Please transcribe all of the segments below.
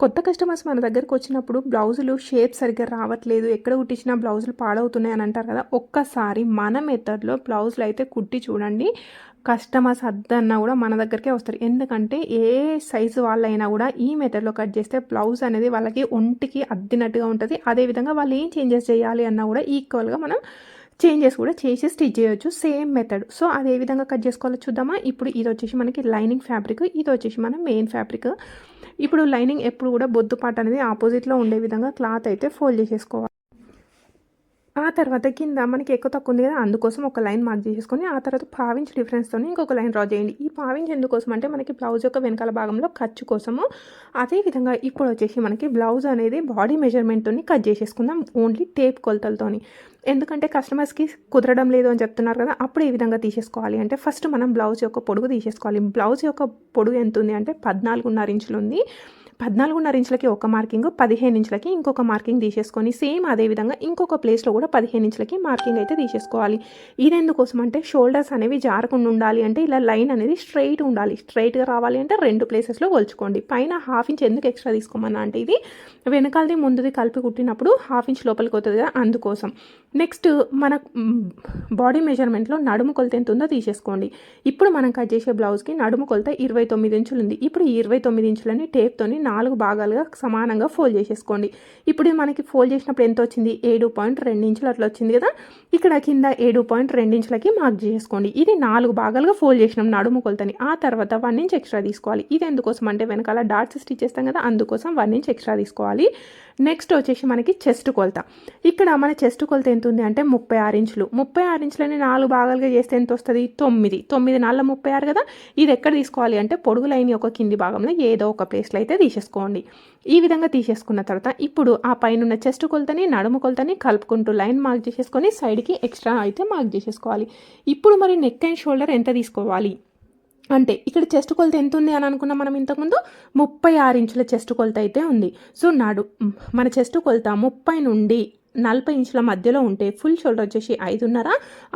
కొత్త కస్టమర్స్ మన దగ్గరకు వచ్చినప్పుడు బ్లౌజులు షేప్ సరిగ్గా రావట్లేదు ఎక్కడ కుట్టించినా బ్లౌజులు పాడవుతున్నాయి అని అంటారు కదా. ఒక్కసారి మన మెథడ్లో బ్లౌజులు అయితే కుట్టి చూడండి. కస్టమర్స్ అద్దన్నా కూడా మన దగ్గరికే వస్తారు. ఎందుకంటే ఏ సైజు వాళ్ళైనా కూడా ఈ మెథడ్లో కట్ చేస్తే బ్లౌజ్ అనేది వాళ్ళకి ఒంటికి అద్దినట్టుగా ఉంటుంది. అదేవిధంగా వాళ్ళు ఏం చేంజెస్ చేయాలి అన్నా కూడా ఈక్వల్గా మనం చేంజెస్ కూడా చేసి స్టిచ్ చేయొచ్చు. Same method. సో అది ఏ విధంగా కట్ చేసుకోవాలో చూద్దామా? ఇప్పుడు ఇది వచ్చేసి మనకి లైనింగ్ ఫ్యాబ్రిక్. ఇది వచ్చేసి మన మెయిన్ ఫ్యాబ్రిక్. ఇప్పుడు లైనింగ్ ఎప్పుడు కూడా బొద్దు పాట అనేది ఆపోజిట్లో ఉండే విధంగా క్లాత్ అయితే ఫోల్డ్ చేసేసుకోవాలి. ఆ తర్వాత కింద మనకి ఎక్కువ తక్కువ ఉంది కదా అందుకోసం ఒక లైన్ మార్క్ చేసేసుకొని ఆ తర్వాత పావించ్ డిఫరెన్స్తో ఇంకొక లైన్ డ్రా చేయండి. ఈ పావించ్ ఎందుకోసం అంటే మనకి బ్లౌజ్ యొక్క వెనకాల భాగంలో ఖర్చు కోసము. అదేవిధంగా ఇప్పుడు వచ్చేసి మనకి బ్లౌజ్ అనేది బాడీ మెజర్మెంట్తో కట్ చేసేసుకుందాం ఓన్లీ టేప్ కొలతలతోని. ఎందుకంటే కస్టమర్స్కి కుదరడం లేదు అని చెప్తున్నారు కదా అప్పుడు ఏ విధంగా తీసేసుకోవాలి అంటే ఫస్ట్ మనం బ్లౌజ్ యొక్క పొడుగు తీసేసుకోవాలి. బ్లౌజ్ యొక్క పొడుగు ఎంత ఉంది అంటే పద్నాలుగున్నర ఇంచులు ఉంది. పద్నాలుగున్నర ఇంచులకి ఒక మార్కింగ్ పదిహేను ఇంచులకి ఇంకొక మార్కింగ్ తీసేసుకొని సేమ్ అదేవిధంగా ఇంకొక ప్లేస్లో కూడా పదిహేను ఇంచులకి మార్కింగ్ అయితే తీసేసుకోవాలి. ఇది ఎందుకోసం అంటే షోల్డర్స్ అనేవి జారకుండా ఉండాలి అంటే ఇలా లైన్ అనేది స్ట్రైట్ ఉండాలి. స్ట్రైట్గా రావాలి అంటే రెండు ప్లేసెస్లో కొలుచుకోండి పైన హాఫ్ ఇంచ్ ఎందుకు ఎక్స్ట్రా తీసుకోమన్నా అంటే ఇది వెనకాలది ముందుది కలిపి కుట్టినప్పుడు హాఫ్ ఇంచ్ లోపలికి అవుతుంది కదా అందుకోసం. నెక్స్ట్ మన బాడీ మెజర్మెంట్లో నడుము కొలత ఎంత ఉందో తీసేసుకోండి. ఇప్పుడు మనం కట్ చేసే బ్లౌజ్కి నడుము కొలత ఇరవై తొమ్మిది ఇంచులు ఉంది. ఇప్పుడు ఈ ఇరవై తొమ్మిది ఇంచులని టేప్తోని నాలుగు భాగాలుగా సమానంగా ఫోల్డ్ చేసేసుకోండి. ఇప్పుడు మనకి ఫోల్డ్ చేసినప్పుడు ఎంత వచ్చింది? ఏడు పాయింట్ రెండు ఇంచులు అట్లా వచ్చింది కదా? ఇక్కడ కింద ఏడు పాయింట్ రెండు ఇంచులకి మార్క్ చేసుకోండి ఇది నాలుగు భాగాలుగా ఫోల్డ్ చేసినాం నడుము కొలతని ఆ తర్వాత వన్ ఇంచ్ ఎక్స్ట్రా తీసుకోవాలి. ఇది ఎందుకోసం అంటే వెనకాల డాట్స్ స్టిచ్ చేస్తాం కదా అందుకోసం వన్ ఇంచ్ ఎక్స్ట్రా తీసుకోవాలి. నెక్స్ట్ వచ్చేసి మనకి చెస్ట్ కొలత. ఇక్కడ మన చెస్ట్ కొలత ఎంత ఉంది అంటే ముప్పై ఆరు ఇంచులు. ముప్పై ఆరు ఇంచులని నాలుగు భాగాలుగా చేస్తే ఎంత వస్తుంది? తొమ్మిది. తొమ్మిది నాలుగు ముప్పై ఆరు కదా? ఇది ఎక్కడ తీసుకోవాలి అంటే పొడుగు లైన్ యొక్క కింది భాగంలో ఏదో ఒక ప్లేస్లో అయితే తీసేసుకోండి. ఈ విధంగా తీసేసుకున్న తర్వాత ఇప్పుడు ఆ పైన చెస్ట్ కొలతని నడుము కొలతని కలుపుకుంటూ లైన్ మార్క్ చేసేసుకొని సైడ్కి ఎక్స్ట్రా అయితే మార్క్ చేసేసుకోవాలి. ఇప్పుడు మరి నెక్ అండ్ షోల్డర్ ఎంత తీసుకోవాలి? అంటే ఇక్కడ చెస్ట్ కొలత ఎంత ఉంది అని అనుకున్నాం మనం ఇంతకుముందు? ముప్పై ఆరు ఇంచుల చెస్ట్ కొలత అయితే ఉంది. సో నాడు మన చెస్ట్ కొలత ముప్పై నుండి నలభై ఇంచుల మధ్యలో ఉంటే ఫుల్ షోల్డర్ వచ్చేసి ఐదున్నర.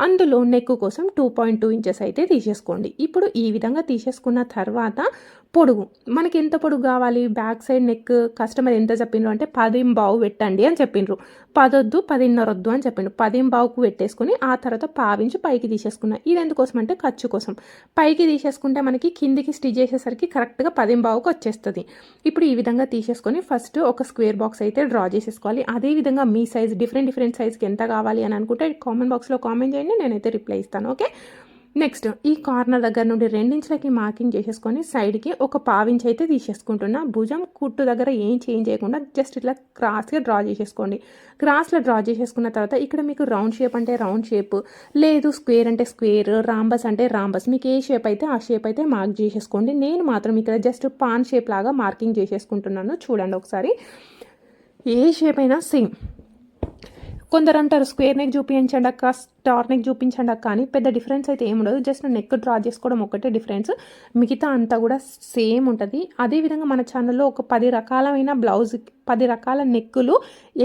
అందులో నెక్ కోసం టూ పాయింట్ టూ ఇంచెస్ అయితే తీసేసుకోండి. ఇప్పుడు ఈ విధంగా తీసేసుకున్న తర్వాత పొడుగు. మనకి ఎంత పొడుగు కావాలి? బ్యాక్ సైడ్ నెక్ కస్టమర్ ఎంత చెప్పిండ్రు అంటే పదిం బావు పెట్టండి అని చెప్పిండ్రు. పదొద్దు పదిన్నర వద్దు అని చెప్పిండ్రు. పదిం బావుకు పెట్టేసుకుని ఆ తర్వాత పావించి పైకి తీసేసుకున్నా. ఇది ఎందుకోసం అంటే ఖర్చు కోసం. పైకి తీసేసుకుంటే మనకి కిందికి స్టిచ్ చేసేసరికి కరెక్ట్గా పదిం బావుకు వచ్చేస్తుంది. ఇప్పుడు ఈ విధంగా తీసేసుకొని ఫస్ట్ ఒక స్క్వేర్ బాక్స్ అయితే డ్రా చేసేసుకోవాలి. అదేవిధంగా మీ సైజ్ డిఫరెంట్ డిఫరెంట్ సైజ్కి ఎంత కావాలి అని అనుకుంటే కామెంట్ బాక్స్లో కామెంట్ చేయండి. నేనైతే రిప్లై ఇస్తాను. ఓకే? నెక్స్ట్ ఈ కార్నర్ దగ్గర నుండి రెండించులకి మార్కింగ్ చేసేసుకొని సైడ్కి ఒక పావించి అయితే తీసేసుకుంటున్నా. భుజం కుట్టు దగ్గర ఏం చేంజ్ చేయకుండా జస్ట్ ఇట్లా క్రాస్గా డ్రా చేసేసుకోండి. క్రాస్లో డ్రా చేసేసుకున్న తర్వాత ఇక్కడ మీకు రౌండ్ షేప్ అంటే రౌండ్ షేప్ లేదు స్క్వేర్ అంటే స్క్వేర్ రాంబస్ అంటే రాంబస్ మీకు ఏ షేప్ అయితే ఆ షేప్ అయితే మార్క్ చేసేసుకోండి. నేను మాత్రం ఇక్కడ జస్ట్ పాన్ షేప్ లాగా మార్కింగ్ చేసేసుకుంటున్నాను. చూడండి ఒకసారి. ఏ షేప్ అయినా సేమ్ కొందరు అంటారు స్క్వేర్ నెక్ చూపించండి అక్క టార్నిక్ చూపించండి అక్క అని పెద్ద డిఫరెన్స్ అయితే ఏముండదు జస్ట్ నెక్ డ్రా చేసుకోవడం ఒకటే డిఫరెన్స్. మిగతా అంతా కూడా సేమ్ ఉంటుంది. అదేవిధంగా మన ఛానల్లో ఒక పది రకాలమైన బ్లౌజ్ పది రకాల నెక్కులు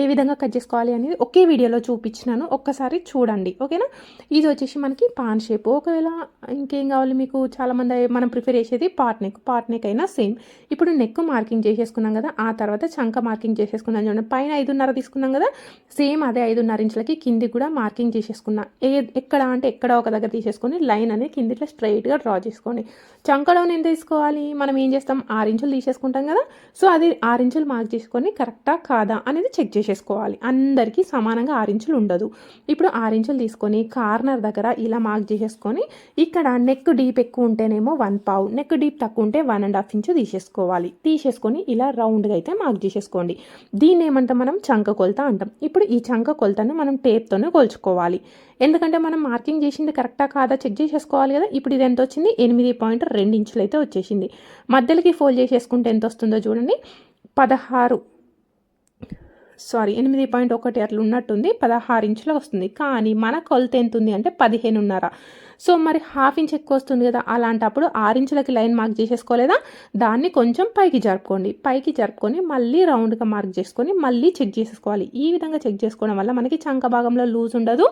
ఏ విధంగా కట్ చేసుకోవాలి అనేది ఒకే వీడియోలో చూపించినాను. ఒక్కసారి చూడండి. ఓకేనా? ఇది వచ్చేసి మనకి పాన్ షేప్ ఒకవేళ ఇంకేం కావాలి మీకు? చాలామంది మనం ప్రిఫర్ చేసేది పార్ట్ నెక్ పార్ట్ నెక్ అయినా సేమ్ ఇప్పుడు నెక్ మార్కింగ్ చేసేసుకున్నాం కదా ఆ తర్వాత చంక మార్కింగ్ చేసేసుకున్నాం చూడండి. పైన ఐదున్నర తీసుకున్నాం కదా సేమ్ అదే ఐదున్నర ఇంచులకి కింది కూడా మార్కింగ్ చేసేసుకున్నా. ఏ ఎక్కడ అంటే ఎక్కడ ఒక దగ్గర తీసేసుకొని లైన్ అనేది కింద ఇట్లా స్ట్రైట్గా డ్రా చేసుకోండి. చంకలోని ఎంత తీసుకోవాలి? మనం ఏం చేస్తాం? ఆరు ఇంచులు తీసేసుకుంటాం కదా. సో అది ఆరు ఇంచులు మార్క్ చేసుకొని కరెక్టా కాదా అనేది చెక్ చేసేసుకోవాలి. అందరికీ సమానంగా ఆరు ఇంచులు ఉండదు. ఇప్పుడు ఆరు ఇంచులు తీసుకొని కార్నర్ దగ్గర ఇలా మార్క్ చేసేసుకొని ఇక్కడ నెక్ డీప్ ఎక్కువ ఉంటేనేమో వన్ పావు నెక్ డీప్ తక్కువ ఉంటే వన్ అండ్ హాఫ్ ఇంచు తీసేసుకోవాలి. తీసేసుకొని ఇలా రౌండ్గా అయితే మార్క్ చేసేసుకోండి. దీన్ని ఏమంటాం మనం? చంక కొలత అంటాం. ఇప్పుడు ఈ చంక కొలతను మనం టేప్తోనే కొలుచుకోవాలి. ఎందుకంటే మనం మార్కింగ్ చేసింది కరెక్టా కాదా చెక్ చేసేసుకోవాలి కదా. ఇప్పుడు ఇది ఎంత వచ్చింది? ఎనిమిది పాయింట్ రెండు ఇంచులు అయితే వచ్చేసింది. మధ్యలోకి ఫోల్డ్ చేసేసుకుంటే ఎంత వస్తుందో చూడండి. పదహారు. సారీ ఎనిమిది పాయింట్ ఒకటి అట్లా ఉన్నట్టుంది పదహారు ఇంచులకు వస్తుంది. కానీ మన కొలత ఎంత ఉంది అంటే పదిహేనున్నర. సో మరి హాఫ్ ఇంచ్ ఎక్కువ వస్తుంది కదా అలాంటప్పుడు ఆరు ఇంచులకి లైన్ మార్క్ చేసేసుకోలేదా? దాన్ని కొంచెం పైకి జరుపుకోండి. పైకి జరుపుకొని మళ్ళీ రౌండ్గా మార్క్ చేసుకొని మళ్ళీ చెక్ చేసేసుకోవాలి. ఈ విధంగా చెక్ చేసుకోవడం వల్ల మనకి చంక భాగంలో లూజ్ ఉండదు.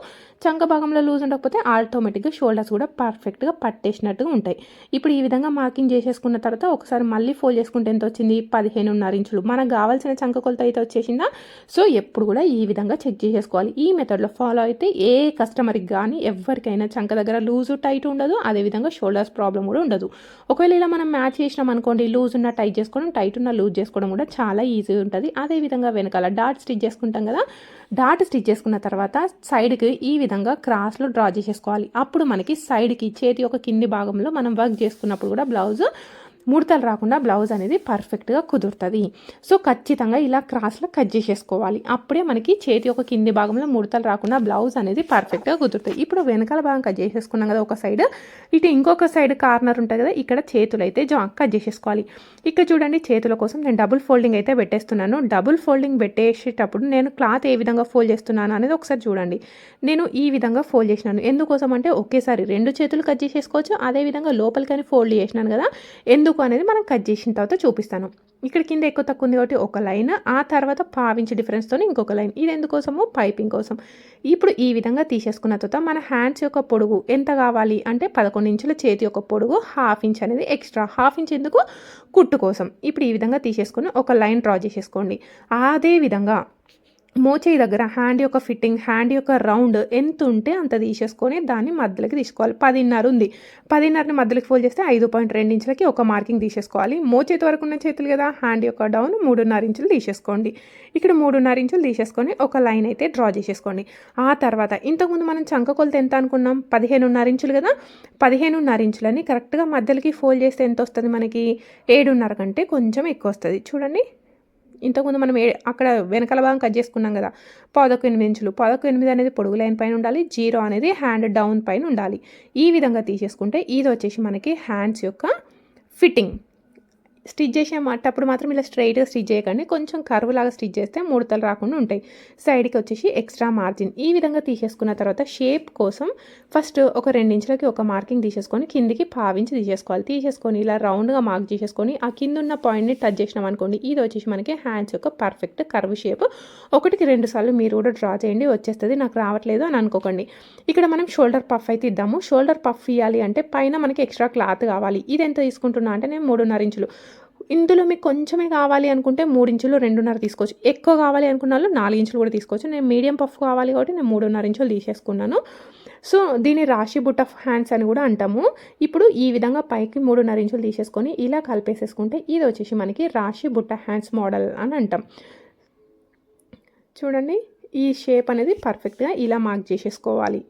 చంక భాగంలో లూజ్ ఉండకపోతే ఆటోమేటిక్గా షోల్డర్స్ కూడా పర్ఫెక్ట్గా పట్టేసినట్టుగా ఉంటాయి. ఇప్పుడు ఈ విధంగా మార్కింగ్ చేసేసుకున్న తర్వాత ఒకసారి మళ్ళీ ఫోల్డ్ చేసుకుంటే ఎంత వచ్చింది? పదిహేనున్నర ఇంచులు. మనకు కావాల్సిన చంక కొలత అయితే వచ్చేసిందా? సో ఎప్పుడు కూడా ఈ విధంగా చెక్ చేసేసుకోవాలి. ఈ మెథడ్లో ఫాలో అయితే ఏ కస్టమర్కి కానీ ఎవరికైనా చంక దగ్గర లూజ్ లూజు టైట్ ఉండదు అదేవిధంగా షోల్డర్స్ ప్రాబ్లం కూడా ఉండదు. ఒకవేళ ఇలా మనం మ్యాచ్ చేసినాం అనుకోండి లూజ్ ఉన్న టైట్ చేసుకోవడం టైట్ ఉన్న లూజ్ చేసుకోవడం కూడా చాలా ఈజీ ఉంటుంది. అదేవిధంగా వెనకాల డాట్ స్టిచ్ చేసుకుంటాం కదా డాట్ స్టిచ్ చేసుకున్న తర్వాత సైడ్కి ఈ విధంగా క్రాస్లో డ్రా చేసేసుకోవాలి. అప్పుడు మనకి సైడ్కి చేతి యొక్క కింది భాగంలో మనం వర్క్ చేసుకున్నప్పుడు కూడా బ్లౌజ్ ముడతలు రాకుండా బ్లౌజ్ అనేది పర్ఫెక్ట్గా కుదురుతుంది. సో ఖచ్చితంగా ఇలా క్రాస్లో కట్ చేసేసుకోవాలి. అప్పుడే మనకి చేతి యొక్క కింది భాగంలో ముడతలు రాకుండా బ్లౌజ్ అనేది పర్ఫెక్ట్గా కుదురుతుంది. ఇప్పుడు వెనకాల భాగం కట్ చేసేసుకున్నాం కదా ఒక సైడ్. ఇటు ఇంకొక సైడ్ కార్నర్ ఉంటుంది కదా ఇక్కడ చేతులు అయితే జా కట్ చేసేసుకోవాలి. ఇక్కడ చూడండి చేతుల కోసం నేను డబుల్ ఫోల్డింగ్ అయితే పెట్టేస్తున్నాను. డబుల్ ఫోల్డింగ్ పెట్టేసేటప్పుడు నేను క్లాత్ ఏ విధంగా ఫోల్డ్ చేస్తున్నాను అనేది ఒకసారి చూడండి. నేను ఈ విధంగా ఫోల్డ్ చేసినాను. ఎందుకోసం అంటే ఒకేసారి రెండు చేతులు కట్ చేసేసుకోవచ్చు. అదేవిధంగా లోపలికని ఫోల్డ్ చేసినాను కదా ఎందుకు అనేది మనం కట్ చేసిన తర్వాత చూపిస్తాను. ఇక్కడ కింద ఎక్కువ తక్కువ ఉంది కాబట్టి ఒక లైన్ ఆ తర్వాత పావించి డిఫరెన్స్తో ఇంకొక లైన్. ఇది ఎందుకోసము? పైపింగ్ కోసం. ఇప్పుడు ఈ విధంగా తీసేసుకున్న తర్వాత మన హ్యాండ్స్ యొక్క పొడుగు ఎంత కావాలి? అంటే పదకొండు ఇంచుల చేతి యొక్క పొడుగు హాఫ్ ఇంచ్ అనేది ఎక్స్ట్రా హాఫ్ ఇంచ్ ఎందుకు? కుట్టు కోసం. ఇప్పుడు ఈ విధంగా తీసేసుకుని ఒక లైన్ డ్రా చేసేసుకోండి. అదే విధంగా మోచేయి దగ్గర హ్యాండ్ యొక్క ఫిట్టింగ్ హ్యాండ్ యొక్క రౌండ్ ఎంత ఉంటే అంత తీసేసుకొని దాన్ని మధ్యలోకి తీసుకోవాలి. పదిన్నర ఉంది. పదిన్నరని మధ్యలోకి ఫోల్డ్ చేస్తే ఐదు పాయింట్ రెండు ఇంచులకి ఒక మార్కింగ్ తీసేసుకోవాలి. మోచేతి వరకు ఉన్న చేతులు కదా హ్యాండ్ యొక్క డౌన్ మూడున్నర ఇంచులు తీసేసుకోండి. ఇక్కడ మూడున్నర ఇంచులు తీసేసుకొని ఒక లైన్ అయితే డ్రా చేసేసుకోండి. ఆ తర్వాత ఇంతకుముందు మనం చంక కొలత ఎంత అనుకున్నాం? పదిహేనున్నర ఇంచులు కదా. పదిహేనున్నర ఇంచులని కరెక్ట్గా మధ్యలోకి ఫోల్డ్ చేస్తే ఎంత వస్తుంది మనకి? ఏడున్నర కంటే కొంచెం ఎక్కువ వస్తుంది. చూడండి. ఇంతకుముందు మనం ఏ అక్కడ వెనకాల భాగం కట్ చేసుకున్నాం కదా పదకు ఎనిమిది ఇంచులు. పదకు ఎనిమిది అనేది పొడుగు లైన్ పైన ఉండాలి జీరో అనేది హ్యాండ్ డౌన్ పైన ఉండాలి. ఈ విధంగా తీసేసుకుంటే ఇది వచ్చేసి మనకి హ్యాండ్స్ యొక్క ఫిట్టింగ్ స్టిచ్ చేసే అప్పుడు మాత్రం ఇలా స్ట్రైట్గా స్టిచ్ చేయకండి. కొంచెం కరువు లాగా స్టిచ్ చేస్తే ముడతలు రాకుండా ఉంటాయి. సైడ్కి వచ్చేసి ఎక్స్ట్రా మార్జిన్. ఈ విధంగా తీసేసుకున్న తర్వాత షేప్ కోసం ఫస్ట్ ఒక ఇంచులకి ఒక మార్కింగ్ తీసేసుకొని కిందికి పావించి తీసేసుకోవాలి. తీసేసుకొని ఇలా రౌండ్గా మార్క్ చేసేసుకొని ఆ కింద ఉన్న పాయింట్ని టచ్ చేసినాం అనుకోండి ఇది వచ్చేసి మనకి హ్యాండ్స్ యొక్క పర్ఫెక్ట్ కర్వ్ షేప్. ఒకటికి రెండు సార్లు మీరు కూడా డ్రా చేయండి వచ్చేస్తుంది. నాకు రావట్లేదు అని అనుకోకండి. ఇక్కడ మనం షోల్డర్ పఫ్ అయితే ఇద్దాము. షోల్డర్ పఫ్ ఇవ్వాలి అంటే పైన మనకి ఎక్స్ట్రా క్లాత్ కావాలి. ఇది ఎంత తీసుకుంటున్నా అంటే నేను మూడున్నర ఇంచులు. ఇందులో మీకు కొంచెమే కావాలి అనుకుంటే మూడు ఇంచులు రెండున్నర తీసుకోవచ్చు. ఎక్కువ కావాలి అనుకున్న వాళ్ళు నాలుగు ఇంచులు కూడా తీసుకోవచ్చు. నేను మీడియం పఫ్ కావాలి కాబట్టి నేను మూడున్నర ఇంచులు తీసేసుకున్నాను. సో దీన్ని రాశి బుట్ట హ్యాండ్స్ అని కూడా అంటాము. ఇప్పుడు ఈ విధంగా పైకి మూడున్నర ఇంచులు తీసేసుకొని ఇలా కలిపేసేసుకుంటే ఇది వచ్చేసి మనకి రాశి బుట్ట హ్యాండ్స్ మోడల్ అని అంటాం. చూడండి ఈ షేప్ అనేది పర్ఫెక్ట్గా ఇలా మార్క్ చేసేసుకోవాలి.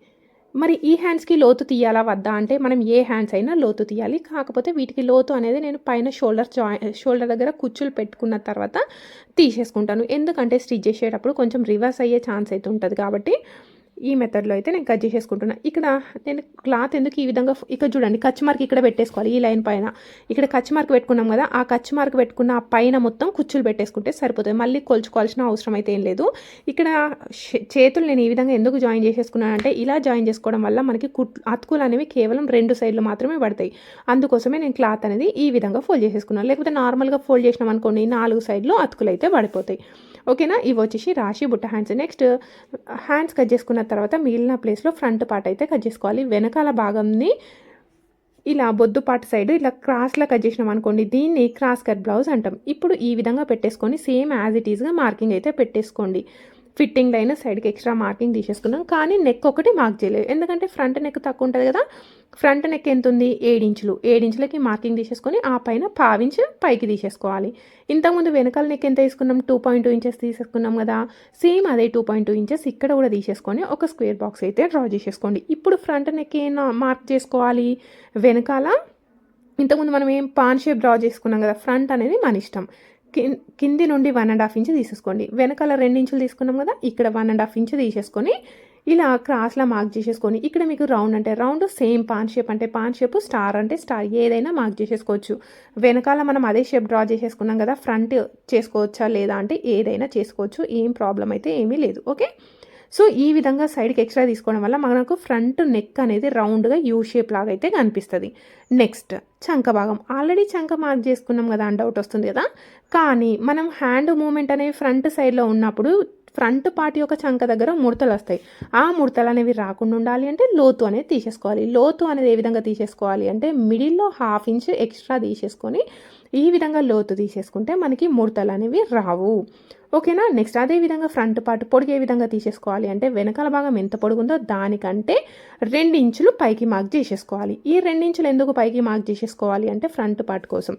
మరి ఈ హ్యాండ్స్కి లోతు తీయాలా వద్దా? అంటే మనం ఏ హ్యాండ్స్ అయినా లోతు తీయాలి. కాకపోతే వీటికి లోతు అనేది నేను పైన షోల్డర్ జాయి షోల్డర్ దగ్గర కుచ్చులు పెట్టుకున్న తర్వాత తీసేసుకుంటాను. ఎందుకంటే స్టిచ్ చేసేటప్పుడు కొంచెం రివర్స్ అయ్యే ఛాన్స్ అయితే ఉంటుంది కాబట్టి ఈ మెథడ్లో అయితే నేను కట్ చేసేసుకుంటున్నా. ఇక్కడ నేను క్లాత్ ఎందుకు ఈ విధంగా ఇక్కడ చూడండి కచ్ మార్క్ ఇక్కడ పెట్టేసుకోవాలి ఈ లైన్ పైన. ఇక్కడ కచ్ మార్క్ పెట్టుకున్నాం కదా ఆ కచ్ మార్క్ పెట్టుకున్న ఆ పైన మొత్తం కుచ్చులు పెట్టేసుకుంటే సరిపోతుంది. మళ్ళీ కొలుచుకోవాల్సిన అవసరం అయితే ఏం లేదు. ఇక్కడ చేతులు నేను ఈ విధంగా ఎందుకు జాయిన్ చేసేసుకున్నాను అంటే ఇలా జాయిన్ చేసుకోవడం వల్ల మనకి కుట్ అతుకులు అనేవి కేవలం రెండు సైడ్లు మాత్రమే పడతాయి. అందుకోసమే నేను క్లాత్ అనేది ఈ విధంగా ఫోల్డ్ చేసేసుకున్నాను. లేకపోతే నార్మల్గా ఫోల్డ్ చేసినాం అనుకోండి నాలుగు సైడ్లు అతుకులు అయితే పడిపోతాయి. ఓకేనా? ఇవి వచ్చేసి రాశి బుట్ట హ్యాండ్స్. నెక్స్ట్ హ్యాండ్స్ కట్ చేసుకున్న తర్వాత మిగిలిన ప్లేస్లో ఫ్రంట్ పార్ట్ అయితే కట్ చేసుకోవాలి. వెనకాల భాగంని ఇలా బొద్దు సైడ్ ఇలా క్రాస్లా కట్ చేసినాం అనుకోండి దీన్ని క్రాస్ కట్ బ్లౌజ్ అంటాం. ఇప్పుడు ఈ విధంగా పెట్టేసుకొని సేమ్ యాజ్ ఇట్ ఈస్గా మార్కింగ్ అయితే పెట్టేసుకోండి. ఫిట్టింగ్ లైన్ సైడ్కి ఎక్స్ట్రా మార్కింగ్ తీసేసుకున్నాం. కానీ నెక్ ఒకటి మార్క్ చేయలేదు. ఎందుకంటే ఫ్రంట్ నెక్ తక్కువ ఉంటుంది కదా ఫ్రంట్ నెక్ ఎంత ఉంది ఏడించులు ఏడించులకి మార్కింగ్ తీసేసుకొని ఆ పైన పావించి పైకి తీసేసుకోవాలి. ఇంతకుముందు వెనకాల నెక్ ఎంత తీసుకున్నాం? టూ పాయింట్ టూ ఇంచెస్ తీసేసుకున్నాం కదా సేమ్ అదే టూ పాయింట్ టూ ఇంచెస్ ఇక్కడ కూడా తీసేసుకొని ఒక స్క్వేర్ బాక్స్ అయితే డ్రా చేసేసుకోండి. ఇప్పుడు ఫ్రంట్ నెక్ ఏం మార్క్ చేసుకోవాలి? వెనకాల ఇంతకుముందు మనం ఏం పాన్ షేప్ డ్రా చేసుకున్నాం కదా ఫ్రంట్ అనేది మన ఇష్టం. కింది నుండి వన్ అండ్ హాఫ్ ఇంచ్ తీసేసుకోండి. వెనకాల రెండు ఇంచులు తీసుకున్నాం కదా ఇక్కడ వన్ అండ్ హాఫ్ ఇంచ్ తీసేసుకొని ఇలా క్రాస్లా మార్క్ చేసేసుకొని ఇక్కడ మీకు రౌండ్ అంటే రౌండ్ సేమ్ పాన్ షేప్ అంటే పాన్ షేప్ స్టార్ అంటే స్టార్ ఏదైనా మార్క్ చేసేసుకోవచ్చు. వెనకాల మనం అదే షేప్ డ్రా చేసేసుకున్నాం కదా ఫ్రంట్ చేసుకోవచ్చా లేదా అంటే ఏదైనా చేసుకోవచ్చు ఏం ప్రాబ్లం అయితే ఏమీ లేదు. ఓకే? సో ఈ విధంగా సైడ్కి ఎక్స్ట్రా తీసుకోవడం వల్ల మనకు ఫ్రంట్ నెక్ అనేది రౌండ్గా యూ షేప్ లాగా అయితే కనిపిస్తుంది. నెక్స్ట్ చంక భాగం. ఆల్రెడీ చంక మార్క్ చేసుకున్నాం కదా అని డౌట్ వస్తుంది కదా. కానీ మనం హ్యాండ్ మూమెంట్ అనేవి ఫ్రంట్ సైడ్లో ఉన్నప్పుడు ఫ్రంట్ పార్ట్ యొక్క చంక దగ్గర ముడతలు వస్తాయి. ఆ ముడతలు అనేవి రాకుండా ఉండాలి అంటే లోతు అనేది తీసేసుకోవాలి. లోతు అనేది ఏ విధంగా తీసేసుకోవాలి అంటే మిడిల్లో హాఫ్ ఇంచ్ ఎక్స్ట్రా తీసేసుకొని ఈ విధంగా లోతు తీసేసుకుంటే మనకి ముడతలు అనేవి రావు. ఓకేనా? నెక్స్ట్ అదే విధంగా ఫ్రంట్ పార్ట్ పొడిగే విధంగా తీసేసుకోవాలి. అంటే వెనకాల భాగం ఎంత పొడుగుందో దానికంటే రెండు ఇంచులు పైకి మార్క్ చేసేసుకోవాలి. ఈ రెండు ఇంచులు ఎందుకు పైకి మార్క్ చేసేసుకోవాలి అంటే ఫ్రంట్ పార్ట్ కోసం.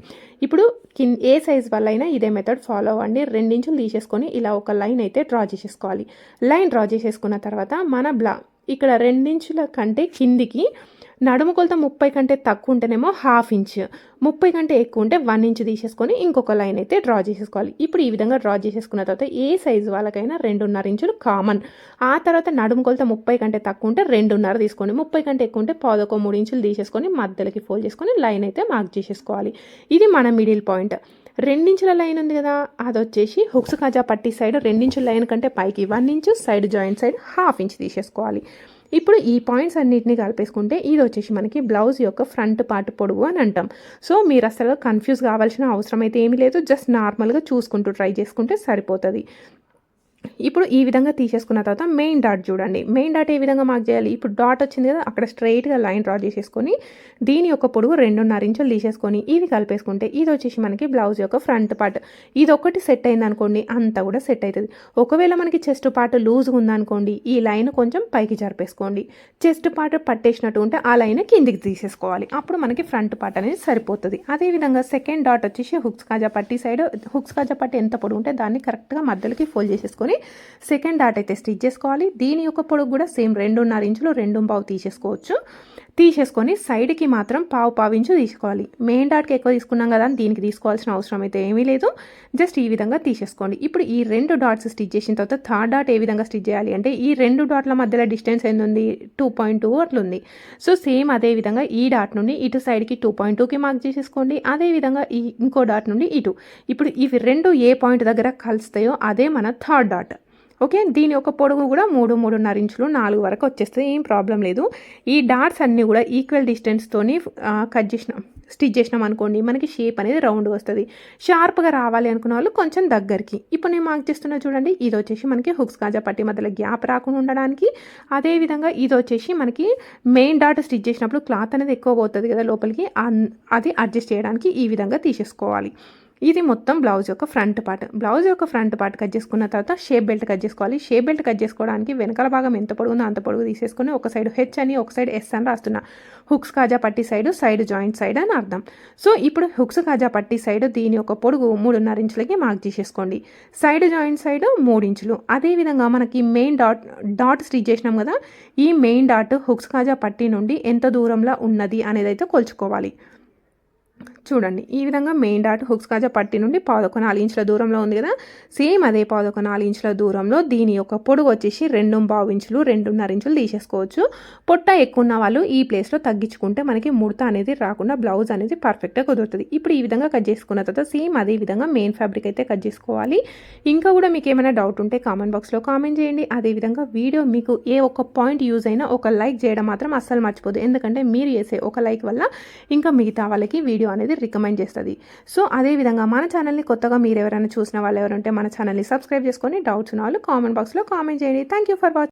ఇప్పుడు కిన్ ఏ సైజ్ వల్ల అయినా ఇదే మెథడ్ ఫాలో అవ్వండి. రెండించులు తీసేసుకొని ఇలా ఒక లైన్ అయితే డ్రా చేసేసుకోవాలి. లైన్ డ్రా చేసేసుకున్న తర్వాత మన బ్లా ఇక్కడ రెండించుల కంటే కిందికి నడుము కొలత ముప్పై కంటే తక్కువ ఉంటేనేమో హాఫ్ ఇంచ్. ముప్పై కంటే ఎక్కువ ఉంటే వన్ ఇంచ్ తీసేసుకొని ఇంకొక లైన్ అయితే డ్రా చేసేసుకోవాలి. ఇప్పుడు ఈ విధంగా డ్రా చేసేసుకున్న తర్వాత ఏ సైజు వాళ్ళకైనా రెండున్నర ఇంచులు కామన్. ఆ తర్వాత నడుము కొలత ముప్పై కంటే తక్కువ ఉంటే రెండున్నర తీసుకోండి. ముప్పై కంటే ఎక్కువ ఉంటే పాదొక మూడు ఇంచులు తీసేసుకొని మధ్యలోకి ఫోల్డ్ చేసుకొని లైన్ అయితే మార్క్ చేసేసుకోవాలి. ఇది మన మిడిల్ పాయింట్. రెండించుల లైన్ ఉంది కదా అది వచ్చేసి హుక్స్ కాజా పట్టి సైడ్ రెండించుల లైన్ కంటే పైకి one inch side joint side half inch తీసేసుకోవాలి. ఇప్పుడు ఈ పాయింట్స్ అన్నిటిని కలిపేసుకుంటే ఇది వచ్చేసి మనకి బ్లౌజ్ యొక్క ఫ్రంట్ పార్ట్ పొడవు అని అంటాం. సో మీరు అసలు కన్ఫ్యూజ్ కావాల్సిన అవసరం అయితే ఏమీ లేదు జస్ట్ నార్మల్గా చూసుకుంటూ ట్రై చేసుకుంటే సరిపోతుంది. ఇప్పుడు ఈ విధంగా తీసేసుకున్న తర్వాత మెయిన్ డాట్ చూడండి. మెయిన్ డాట్ ఏ విధంగా మార్క్ చేయాలి? ఇప్పుడు డాట్ వచ్చింది కదా అక్కడ స్ట్రైట్గా లైన్ డ్రా చేసేసుకొని దీని యొక్క పొడుగు రెండున్నర ఇంచులు తీసేసుకొని ఇవి కలిపేసుకుంటే ఇది వచ్చేసి మనకి బ్లౌజ్ యొక్క ఫ్రంట్ పార్ట్ ఇది ఒకటి సెట్ అయింది అనుకోండి అంతా కూడా సెట్ అవుతుంది ఒకవేళ మనకి చెస్ట్ పార్ట్ లూజ్గా ఉందనుకోండి ఈ లైన్ కొంచెం పైకి జరిపేసుకోండి. చెస్ట్ పార్ట్ పట్టేసినట్టు ఉంటే ఆ లైన్ కిందికి తీసేసుకోవాలి. అప్పుడు మనకి ఫ్రంట్ పార్ట్ అనేది సరిపోతుంది. అదేవిధంగా సెకండ్ డాట్ వచ్చేసి హుక్స్ కాజా పట్టి సైడ్ హుక్స్ కాజా పట్టి ఎంత పొడుగు ఉంటే దాన్ని కరెక్ట్గా మధ్యలోకి ఫోల్డ్ చేసేసుకొని సెకండ్ డాట్ అయితే స్టిచ్ చేసుకోవాలి. దీని యొక్క పొడుగు కూడా సేమ్ రెండున్నర ఇంచులు రెండు బావు తీసేసుకోవచ్చు. తీసేసుకొని సైడ్కి మాత్రం పావు పావించు తీసుకోవాలి. మెయిన్ డాట్కి ఎక్కువ తీసుకున్నాం కదా దీనికి తీసుకోవాల్సిన అవసరం అయితే ఏమీ లేదు. జస్ట్ ఈ విధంగా తీసేసుకోండి. ఇప్పుడు ఈ రెండు డాట్స్ స్టిచ్ చేసిన తర్వాత థర్డ్ డాట్ ఏ విధంగా స్టిచ్ చేయాలి అంటే ఈ రెండు డాట్ల మధ్యలో డిస్టెన్స్ ఎంత ఉంది టూ పాయింట్ టూ అట్లుంది. సో సేమ్ అదే విధంగా ఈ డాట్ నుండి ఇటు సైడ్కి టూ పాయింట్ టూకి మార్క్ చేసేసుకోండి. అదే విధంగా ఈ ఇంకో డాట్ నుండి ఇటు. ఇప్పుడు ఇవి రెండు ఏ పాయింట్ దగ్గర కలుస్తాయో అదే మన థర్డ్ డాట్. ఓకే? దీని యొక్క పొడవు కూడా మూడు మూడున్నర ఇంచులు నాలుగు వరకు వచ్చేస్తుంది. ఏం ప్రాబ్లం లేదు. ఈ డాట్స్ అన్నీ కూడా ఈక్వల్ డిస్టెన్స్తోని కట్ చేసినాం స్టిచ్ చేసినాం అనుకోండి మనకి షేప్ అనేది రౌండ్ వస్తుంది. షార్ప్గా రావాలి అనుకున్న వాళ్ళు కొంచెం దగ్గరికి. ఇప్పుడు నేను మార్క్ చేస్తున్నా చూడండి. ఇది వచ్చేసి మనకి హుక్స్ కాజా పట్టి మధ్యలో గ్యాప్ రాకుండా ఉండడానికి. అదేవిధంగా ఇది వచ్చేసి మనకి మెయిన్ డాట్ స్టిచ్ చేసినప్పుడు క్లాత్ అనేది ఎక్కువ పోతుంది కదా లోపలికి. అది అడ్జస్ట్ చేయడానికి ఈ విధంగా తీసేసుకోవాలి. ఇది మొత్తం బ్లౌజ్ యొక్క ఫ్రంట్ పార్ట్. బ్లౌజ్ యొక్క ఫ్రంట్ పార్ట్ కట్ చేసుకున్న తర్వాత షేప్ బెల్ట్ కట్ చేసుకోవాలి. షేప్ బెల్ట్ కట్ చేసుకోవడానికి వెనకాల భాగం ఎంత పొడుగుందో అంత పొడుగు తీసేసుకుని ఒక సైడ్ హెచ్ అని ఒక సైడ్ ఎస్ అని రాస్తున్నా. హుక్స్ కాజా పట్టి సైడ్ సైడ్ జాయింట్ సైడ్ అని అర్థం. సో ఇప్పుడు హుక్స్ కాజా పట్టి సైడ్ దీని యొక్క పొడుగు మూడున్నర ఇంచులకి మార్క్ చేసేసుకోండి. సైడ్ జాయింట్ సైడ్ మూడు ఇంచులు. అదేవిధంగా మనకి మెయిన్ డాట్ డాట్ స్టిచ్ చేసినాం కదా ఈ మెయిన్ డాట్ హుక్స్ కాజా పట్టి నుండి ఎంత దూరంలో ఉన్నది అనేది అయితే కొలుచుకోవాలి. చూడండి ఈ విధంగా మెయిన్ డాట్ హుక్స్ కాజా పట్టి నుండి పాదొక నాలుగు ఇంచుల దూరంలో ఉంది కదా. సేమ్ అదే పాదొక నాలుగు ఇంచుల దూరంలో దీని యొక్క పొడుగు వచ్చేసి రెండు బావు ఇంచులు రెండున్నర ఇంచులు తీసేసుకోవచ్చు. పొట్ట ఎక్కువ ఉన్న వాళ్ళు ఈ ప్లేస్లో తగ్గించుకుంటే మనకి ముడత అనేది రాకుండా బ్లౌజ్ అనేది పర్ఫెక్ట్గా కుదురుతుంది. ఇప్పుడు ఈ విధంగా కట్ చేసుకున్న తర్వాత సేమ్ అదే విధంగా మెయిన్ ఫ్యాబ్రిక్ అయితే కట్ చేసుకోవాలి. ఇంకా కూడా మీకు ఏమైనా డౌట్ ఉంటే కామెంట్ బాక్స్లో కామెంట్ చేయండి. అదేవిధంగా వీడియో మీకు ఏ ఒక్క పాయింట్ యూజ్ అయినా ఒక లైక్ చేయడం మాత్రం అస్సలు మర్చిపోదు. ఎందుకంటే మీరు చేసే ఒక లైక్ వల్ల ఇంకా మిగతా వాళ్ళకి వీడియో వీడియో అనేది రికమెండ్ చేస్తుంది. సో అదేవిధంగా మన ఛానల్ని కొత్తగా మీరు ఎవరైనా చూసిన వాళ్ళు ఎవరంటే మన ఛానల్ని సబ్స్క్రైబ్ చేసుకొని డౌట్స్ ఉన్న వాళ్ళు కామెంట్ బాక్స్లో కామెంట్ చేయండి. Thank you for watching